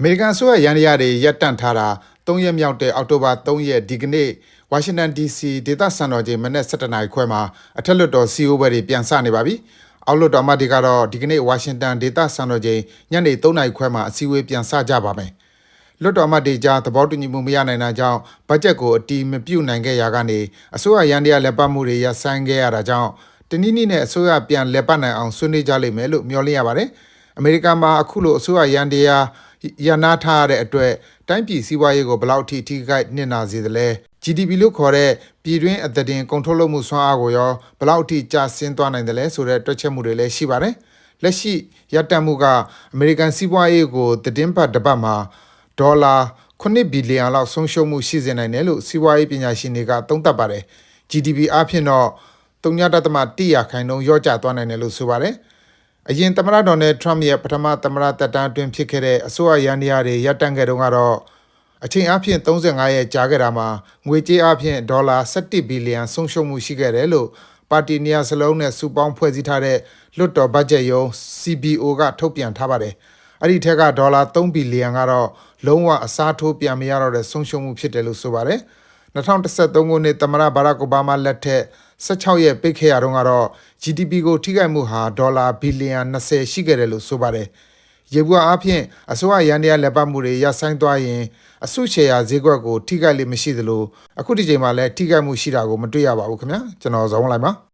အမေရိကန်အစိုးရရန်ရတွေရပ်တန့်ထားတာ3ရက်မြောက်တဲ့အောက်တိုဘာ3ရက်ဒီကနေ့ဝါရှင်တန် DC ဒေသစံတော်ချိန်မနေ့7:00နာရီခွဲမှာအထက်လွှတ်တော်စီအိုဘယ်တွေပြန်စနေပါပြီ။အောက်လွှတ်တော်အမတ်တွေကတော့ဒီကနေ့ဝါရှင်တန်ဒေသစံတော်ချိန်ညနေ3:00နာရီခွဲမှာအစည်းအဝေးပြန်စကြပါမယ်။လွှတ်တော်အမတ်တွေကြားသဘောတူညီမှုမရနိုင်တာကြောင့်ဘတ်ဂျက်ကိုအတီးမပြုတ်နိုင်ခဲ့ရာကနေအစိုးရရန်ရလက်ပတ်မှုတွေရပ်ဆိုင်းခဲ့ရတာကြောင့်တနည်းနည်းနဲ့အစိုးရပြန်လက်ပတ်နိုင်အောင်ဆွေးနွေးကြလိမ့်မယ်လို့မျှော်လင့်ရပါတယ်။အမေရိကန်မှာအခုလိုအစိုးရရန်တရား ရန်နာထားရတဲ့အတွက်တိုင်းပြည်စီးပွားရေးကိုဘယ်လောက်ထိထိခိုက်နှင့်နာစေသလဲ GDP လို့ခေါ်တဲ့ပြည်တွင်းအသားတင်ကုန်ထုတ်လုပ်မှုစွမ်းအားကိုရောဘယ်လောက်ထိကျဆင်းသွားနိုင်တယ်လဲဆိုတဲ့တွက်ချက်မှုတွေလည်းရှိပါတယ်။လက်ရှိရပ်တန့်မှုကအမေရိကန်စီးပွားရေးကိုသတင်းပတ်တစ်ပတ်မှာဒေါ်လာ9ဘီလီယံလောက်ဆုံးရှုံးမှုရှိစေနိုင်တယ်လို့စီးပွားရေးပညာရှင်တွေကသုံးသပ်ပါတယ်။ GDP အဖြစ်တော့3.1ရာခိုင်နှုန်းရော့ကျသွားနိုင်တယ်လို့ဆိုပါတယ်။ အရင်သမ္မတဒေါ်နယ်ထရမ့်ရဲ့ပထမသမ္မတသက်တမ်းအတွင်းဖြစ်ခဲ့တဲ့အစိုးရရန်တရားတွေရပ်တန့်ခဲ့တုန်းကတော့အချိန်အဖြစ်35ရက်ကြာခဲ့တာမှာငွေကြေးအဖြစ်ဒေါ်လာ17ဘီလီယံဆုံးရှုံးမှုရှိခဲ့တယ်လို့ပါတီနေရာစလုံးနဲ့စုပေါင်းဖွဲ့စည်းထားတဲ့လွှတ်တော်ဘတ်ဂျက်ရုံး CBO ကထုတ်ပြန်ထားပါတယ်။အဲ့ဒီထက်ကဒေါ်လာ3ဘီလီယံကတော့လုံးဝအစားထိုးပြန်မရတော့တဲ့ဆုံးရှုံးမှုဖြစ်တယ်လို့ဆိုပါတယ်။2013ခုနှစ်သမ္မတဘာရက်အိုဘားမားလက်ထက် 16ရက်ပိတ်ခဲ့ရတော့ကတော့ GDP ကိုထိခိုက်မှုဟာဒေါ်လာဘီလီယံ20ရှိခဲ့တယ်လို့ဆိုပါတယ်။ရေဘူးအားဖြင့်အစိုးရရန်တရားလက်ပတ်မှုတွေရပ်ဆိုင်းသွားရင်အစုရှယ်ယာဈေးကွက်ကိုထိခိုက်လိမ့်မရှိသလိုအခုဒီချိန်မှာလည်းထိခိုက်မှုရှိတာကိုမတွေ့ရပါဘူးခင်ဗျာကျွန်တော်ဇောင်းလိုက်ပါ